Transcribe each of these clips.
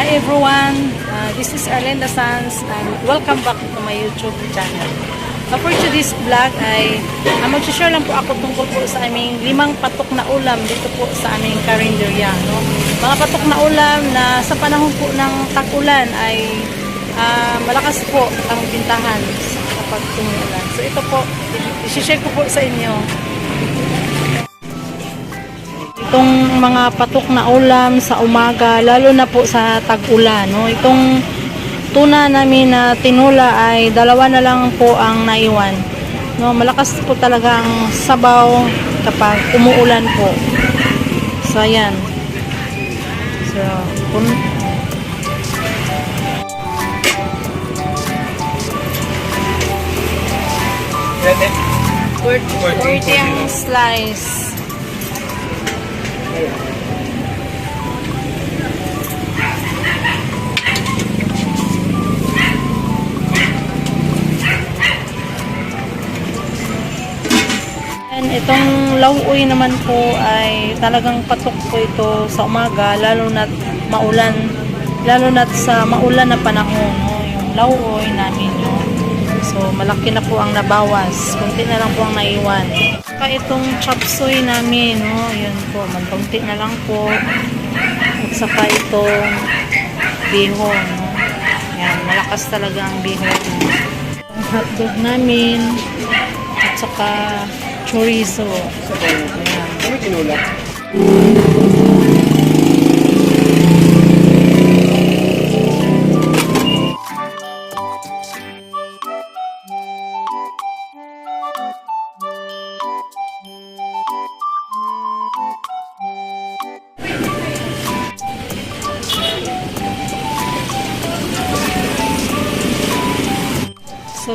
Hi everyone, uh, this is Arlenda Sanz and welcome back to my YouTube channel. Uh, for today's vlog ay uh, mag-share lang po ako tungkol po sa aming limang patok na ulam dito po sa aming karinderya. No? Mga patok na ulam na sa panahon po ng tag-ulan ay uh, malakas po ang bintahan kapag tumulan. So ito po, i-share ko po sa inyo itong mga patok na ulam sa umaga, lalo na po sa tag-ulan. No? Itong tuna namin na tinula ay dalawa na lang po ang naiwan. No, malakas po talaga ang sabaw kapag umuulan po. So, ayan. So, kung, Worthy ang slice. And itong lauoy naman po ay talagang patok po ito sa umaga, lalo na maulan, lalo na sa maulan na panahon, no? yung lauoy namin. No? So, malaki na po ang nabawas. Kunti na lang po ang naiwan. Saka itong chop suey namin, no? yun po, magkunti na lang po. At saka itong bihon. No? Yan, malakas talaga ang bihon. Ang hotdog namin, at saka chorizo. Ayan. Ano tinula?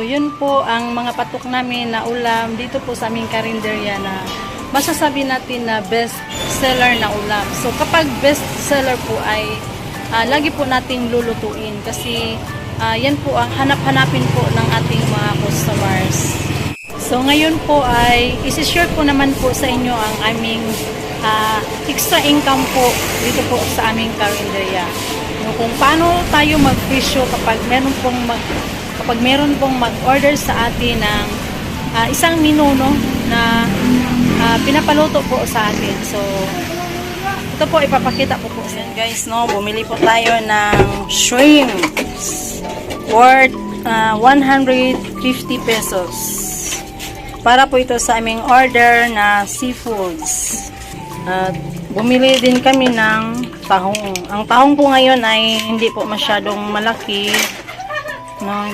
Yun po ang mga patok namin na ulam dito po sa aming karinderya na masasabi natin na best seller na ulam. So kapag best seller po ay ah, lagi po nating lulutuin kasi ah, yan po ang hanap-hanapin po ng ating mga customers. So ngayon po ay isi-share ko naman po sa inyo ang aming ah, extra income po dito po sa aming karinderya. Kung paano tayo mag-presyo kapag meron pong mag kapag meron pong mag-order sa atin ng ah, isang menu na ah, pinapaluto po sa atin. So ito po ipapakita po sa inyo guys no. Bumili po tayo ng shrimps worth ah, 150 pesos. Para po ito sa aming order na seafoods. At bumili din kami ng tahong. Ang tahong po ngayon ay hindi po masyadong malaki. No,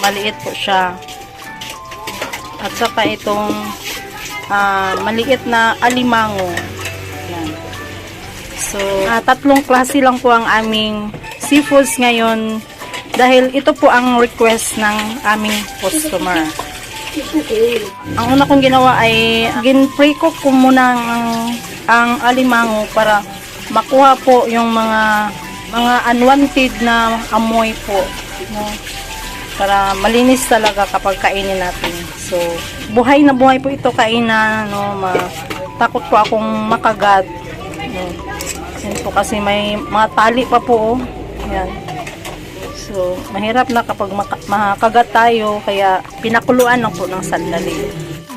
maliit po siya. At saka itong ah, maliit na alimango. Yan. So, ah, tatlong klase lang po ang aming seafoods ngayon dahil ito po ang request ng aming customer. Ang una kong ginawa ay gin-pre-cook ko muna ang, ang alimango para makuha po yung mga mga unwanted na amoy po. No? Para malinis talaga kapag kainin natin. So, buhay na buhay po ito kainan. No? Ma takot po akong makagat. No? Yan po kasi may mga tali pa po. Oh. Yan. So, mahirap na kapag maka- makagat tayo, kaya pinakuluan lang po ng sandali.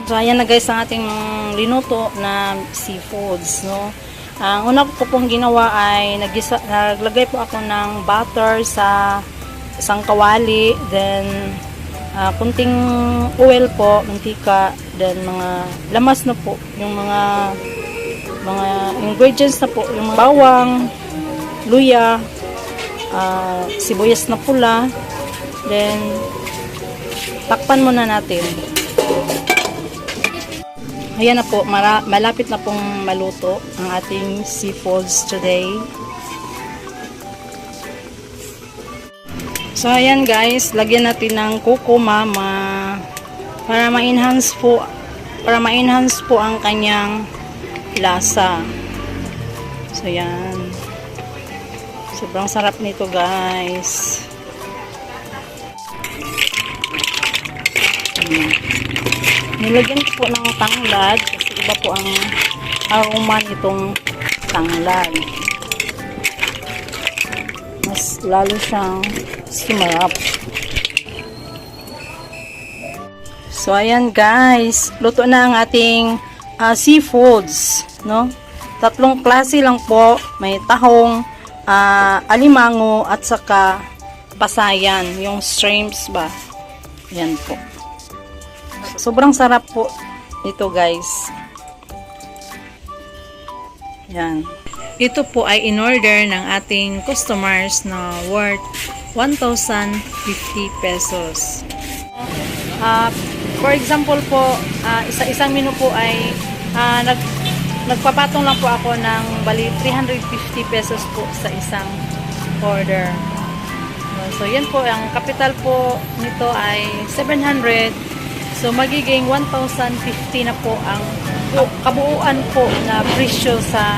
So, ayan na guys ang ating linuto na seafoods, no. Ang una ko pong ginawa ay naglagay po ako ng butter sa isang kawali, then ah, kunting oil po, mantika, then mga lamas na po, yung mga mga ingredients na po, yung mga bawang, luya, ah, sibuyas na pula. Then, takpan muna natin. Ayan na po, mara, malapit na pong maluto ang ating seafoods today. So, ayan guys, lagyan natin ng Coco Mama para ma-enhance po para ma-enhance po ang kanyang lasa. So, yan. Sobrang sarap nito, guys. Ayan. Nilagyan ko po ng tanglad kasi iba po ang aroma nitong tanglad. Lalo siyang sumarap. So, ayan guys. Luto na ang ating ah, seafoods. No? Tatlong klase lang po. May tahong, ah, alimango, at saka pasayan. Yung shrimps ba? Yan po. Sobrang sarap po ito guys. Yan. Ito po ay in order ng ating customers na worth 1,050 pesos. Ah, for example po, ah, isa-isang menu po ay ah, nag nagpapatong lang po ako ng bali 350 pesos po sa isang order. So, yan po, ang capital po nito ay 700. So, magiging 1,050 na po ang bu- kabuuan po na presyo sa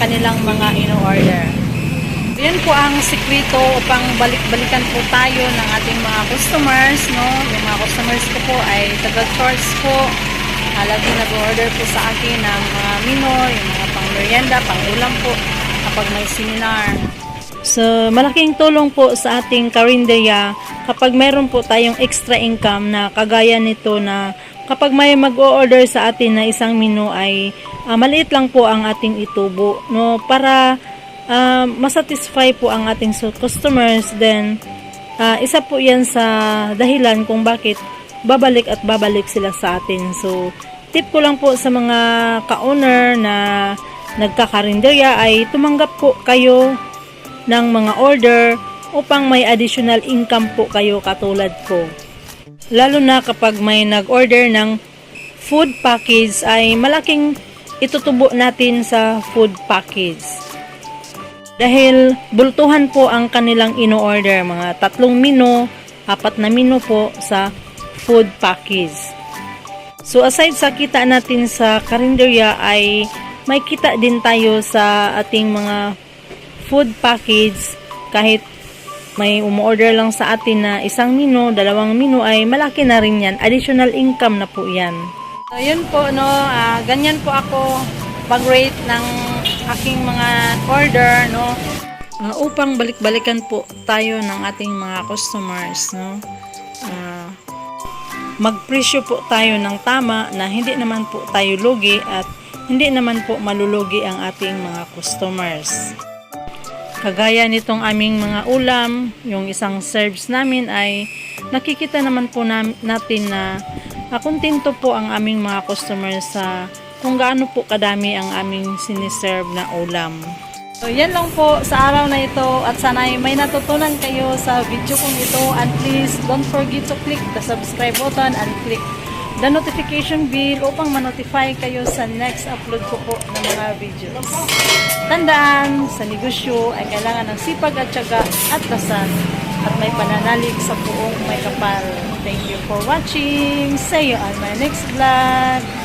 kanilang mga in-order. Yan po ang sikreto upang balik-balikan po tayo ng ating mga customers, no? Yung mga customers ko po ay taga-shorts po. Ah, lagi nag-order po sa akin ng mga mino, yung mga pang-merienda, pang-ulam po kapag may seminar. So, malaking tulong po sa ating karinderya kapag meron po tayong extra income na kagaya nito na kapag may mag-o-order sa atin na isang menu ay ah, maliit lang po ang ating itubo no para ah, masatisfy po ang ating customers then ah, isa po yan sa dahilan kung bakit babalik at babalik sila sa atin so tip ko lang po sa mga ka-owner na nagkakarinderya ay tumanggap po kayo ng mga order upang may additional income po kayo katulad ko. Lalo na kapag may nag-order ng food package ay malaking itutubo natin sa food package. Dahil bultuhan po ang kanilang ino-order, mga tatlong menu, apat na menu po sa food package. So aside sa kita natin sa karinderya ay may kita din tayo sa ating mga food package kahit may umorder lang sa atin na isang menu, dalawang menu ay malaki na rin yan. Additional income na po yan. So, yun po, no, ah, ganyan po ako pag-rate ng aking mga order, no. Ah, upang balik-balikan po tayo ng ating mga customers, no. Ah, magpresyo po tayo ng tama na hindi naman po tayo lugi at hindi naman po malulugi ang ating mga customers. Kagaya nitong aming mga ulam, yung isang serves namin ay nakikita naman po natin na uh, kontento po ang aming mga customers sa kung gaano po kadami ang aming siniserve na ulam. So, yan lang po sa araw na ito at sana ay may natutunan kayo sa video kong ito and please don't forget to click the subscribe button and click the notification bell upang ma-notify kayo sa next upload ko po ng mga videos. Tandaan, sa negosyo ay kailangan ng sipag at tiyaga at tasan at may pananalig sa buong may kapal. Thank you for watching. See you on my next vlog.